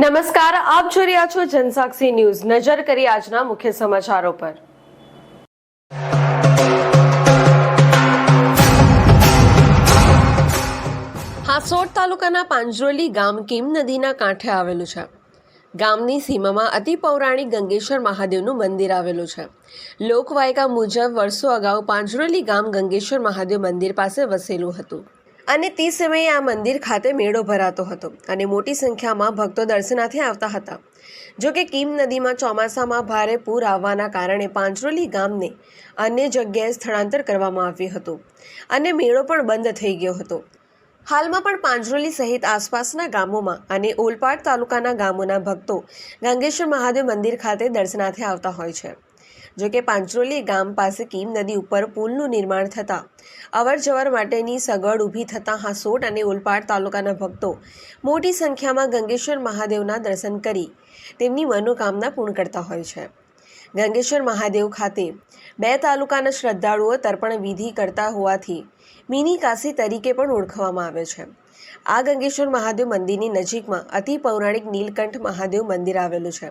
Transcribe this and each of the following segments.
નમસ્કાર, આપ જોઈ રહ્યા છો જનસાક્ષી ન્યૂઝ. નજર કરી આજના મુખ્ય સમાચારો પર. હાસોડ તાલુકાના પાંજરોલી ગામ કીમ નદીના કાંઠે આવેલું છે. ગામની સીમામાં અતિ પૌરાણિક ગંગેશ્વર મહાદેવનું મંદિર આવેલું છે. લોકવાયકા મુજબ વર્ષો અગાઉ પાંજરોલી ગામ ગંગેશ્વર મહાદેવ મંદિર પાસે વસેલું હતું. અને તે સમયે આ મંદિર ખાતે મેળો ભરાતો હતો અને મોટી સંખ્યામાં ભક્તો દર્શનાર્થે આવતા હતા. જો કે કીમ નદીમાં ચોમાસામાં ભારે પૂર આવવાના કારણે પાંજરોલી ગામને અન્ય જગ્યાએ સ્થળાંતર કરવામાં આવ્યું હતું અને મેળો પણ બંધ થઈ ગયો હતો. હાલમાં પણ પાંજરોલી સહિત આસપાસના ગામોમાં અને ઓલપાડ તાલુકાના ગામોના ભક્તો ગંગેશ્વર મહાદેવ મંદિર ખાતે દર્શનાર્થે આવતા હોય છે. જો કે પાંજરોલી ગામ પાસે કીમ નદી ઉપર પુલનું નિર્માણ થતાં અવર જવર માટેની સગવડ ઊભી થતાં હાસોટ અને ઓલપાડ તાલુકાના ભક્તો મોટી સંખ્યામાં ગંગેશ્વર મહાદેવના દર્શન કરી તેમની મનોકામના પૂર્ણ કરતા હોય છે. ગંગેશ્વર મહાદેવ ખાતે બે તાલુકાના શ્રદ્ધાળુઓ તર્પણ વિધિ કરતા હોવાથી મિની કાશી તરીકે પણ ઓળખવામાં આવે છે. આ ગંગેશ્વર મહાદેવ મંદિરની નજીકમાં અતિ પૌરાણિક નીલકંઠ મહાદેવ મંદિર આવેલું છે.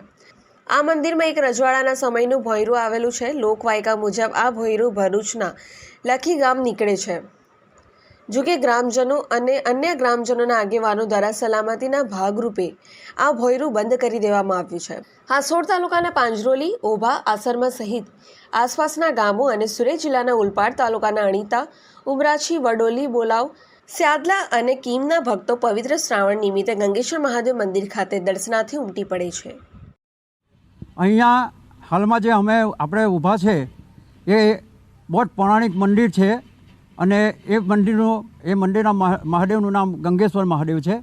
આ મંદિરમાં એક રજવાડાના સમયનું ભોયરું આવેલું છે. લોકવાયકા મુજબ આ ભોયરું ભરૂચના લખી ગામ નીકળે છે. જો કે ગ્રામજનો અને અન્ય ગ્રામજનોના આગેવાનો દ્વારા સલામતીના ભાગરૂપે આ ભોયરું બંધ કરી દેવામાં આવ્યું છે. હાસોડ તાલુકાના પાંજરોલી, ઓભા, આસરમા સહિત આસપાસના ગામો અને સુરત જિલ્લાના ઉલપાડ તાલુકાના અણીતા, ઉમરાછી, વડોલી, બોલાવ, સ્યાદલા અને કીમના ભક્તો પવિત્ર શ્રાવણ નિમિત્તે ગંગેશ્વર મહાદેવ મંદિર ખાતે દર્શનાથી ઉમટી પડે છે. અહીંયા હાલમાં જે અમે આપણે ઊભા છે, એ બહુ જ પૌરાણિક મંદિર છે અને એ મંદિરનું, એ મંદિરના મહા- મહાદેવનું નામ ગંગેશ્વર મહાદેવ છે.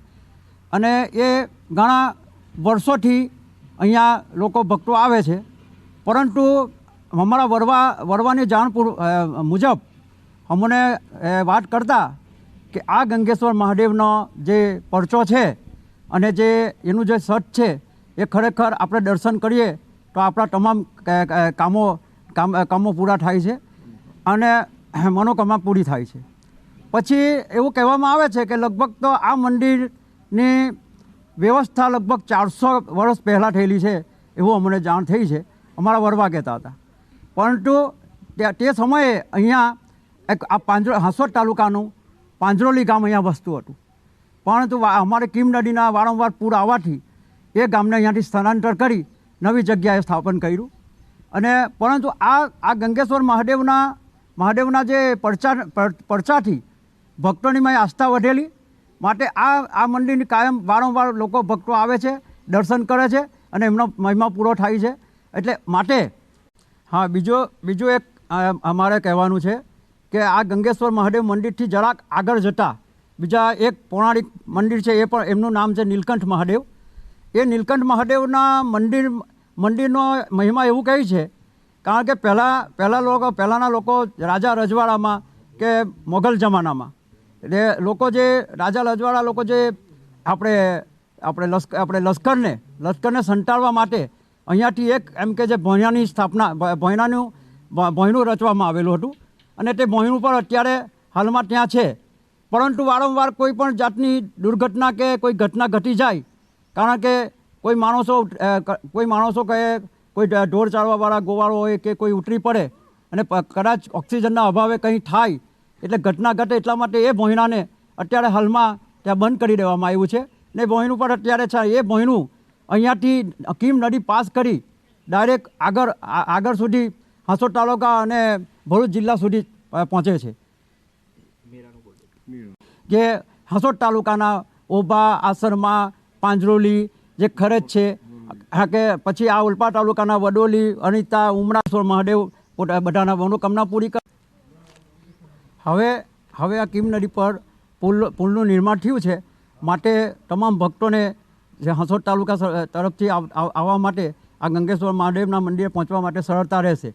અને એ ઘણા વર્ષોથી અહીંયા લોકો ભક્તો આવે છે. પરંતુ અમારા વરવા, વરવાની જાણ મુજબ અમને વાત કરતા કે આ ગંગેશ્વર મહાદેવનો જે પરચો છે અને જે એનું જે સટ છે એ ખરેખર આપણે દર્શન કરીએ તો આપણા તમામ કામો, કામ પૂરા થાય છે અને મનોકામના પૂરી થાય છે. પછી એવું કહેવામાં આવે છે કે લગભગ તો આ મંદિરની વ્યવસ્થા લગભગ ચારસો વર્ષ પહેલાં થયેલી છે એવું અમને જાણ થઈ છે. અમારા વરવા કહેતા હતા. પરંતુ તે સમયે અહીંયા એક આ પાંજરો, હાંસોદ તાલુકાનું પાંજરોલી ગામ અહીંયા વસતું હતું. પરંતુ અમારે કીમ નદીના વારંવાર પૂર આવવાથી એ ગામને અહીંયાથી સ્થળાંતર કરી નવી જગ્યાએ સ્થાપન કર્યું. અને પરંતુ આ આ ગંગેશ્વર મહાદેવના મહાદેવના જે પરચા પડચાથી ભક્તોની મેં આસ્થા વધેલી. માટે આ આ મંદિરની કાયમ વારંવાર લોકો ભક્તો આવે છે, દર્શન કરે છે અને એમનો મહિમા પૂરો થાય છે. એટલે માટે, હા, બીજો, બીજું એક અમારે કહેવાનું છે કે આ ગંગેશ્વર મહાદેવ મંદિરથી જરાક આગળ જતાં બીજા એક પૌરાણિક મંદિર છે, એ પણ એમનું નામ છે નીલકંઠ મહાદેવ. એ નીલકંઠ મહાદેવના મંદિર, મંદિરનો મહિમા એવું કહે છે, કારણ કે પહેલાં પહેલાં લોકો, પહેલાંના લોકો રાજા રજવાડામાં કે મોગલ જમાનામાં. એટલે લોકો જે, રાજા રજવાડા લોકો જે આપણે આપણે લશ્કર આપણે લશ્કરને લશ્કરને સંટાળવા માટે અહીંયાથી એક એમ કે જે ભોયણાની સ્થાપના ભોયણાનું ભોયણું રચવામાં આવેલું હતું. અને તે ભોયણું પણ અત્યારે હાલમાં ત્યાં છે. પરંતુ વારંવાર કોઈ પણ જાતની દુર્ઘટના કે કોઈ ઘટના ઘટી જાય કારણ કે કોઈ માણસો કોઈ માણસો કહે કોઈ ઢોર ચાળવાવાળા ગોવાળો હોય કે કોઈ ઉતરી પડે અને કદાચ ઓક્સિજનના અભાવે કંઈ થાય એટલે ઘટના ઘટે એટલા માટે એ ભોંયણાને અત્યારે હાલમાં ત્યાં બંધ કરી દેવામાં આવ્યું છે. ને ભોંયણું પણ અત્યારે છે એ ભોંયણું અહીંયાથી કીમ નદી પાસ કરી ડાયરેક્ટ આગળ આ- આગળ સુધી હાંસોદ તાલુકા અને ભરૂચ જિલ્લા સુધી પહોંચે છે. કે હાંસોદ તાલુકાના ઓભા આસરમાં પાંજરોલી જે ખરજ છે, હા કે પછી આ ઉલપા તાલુકાના વડોલી, અનિતા ઉમરાસોર મહાદેવ બધાના મનોકામના પૂરી કર હવે હવે આ કિમ નદી પર પુલ, પુલનું નિર્માણ થયું છે. માટે તમામ ભક્તોને જે હંસોદ તાલુકા તરફથી આવ- આવ- આવવા માટે આ ગંગેશ્વર મહાદેવના મંદિરે પહોંચવા માટે સરળતા રહેશે.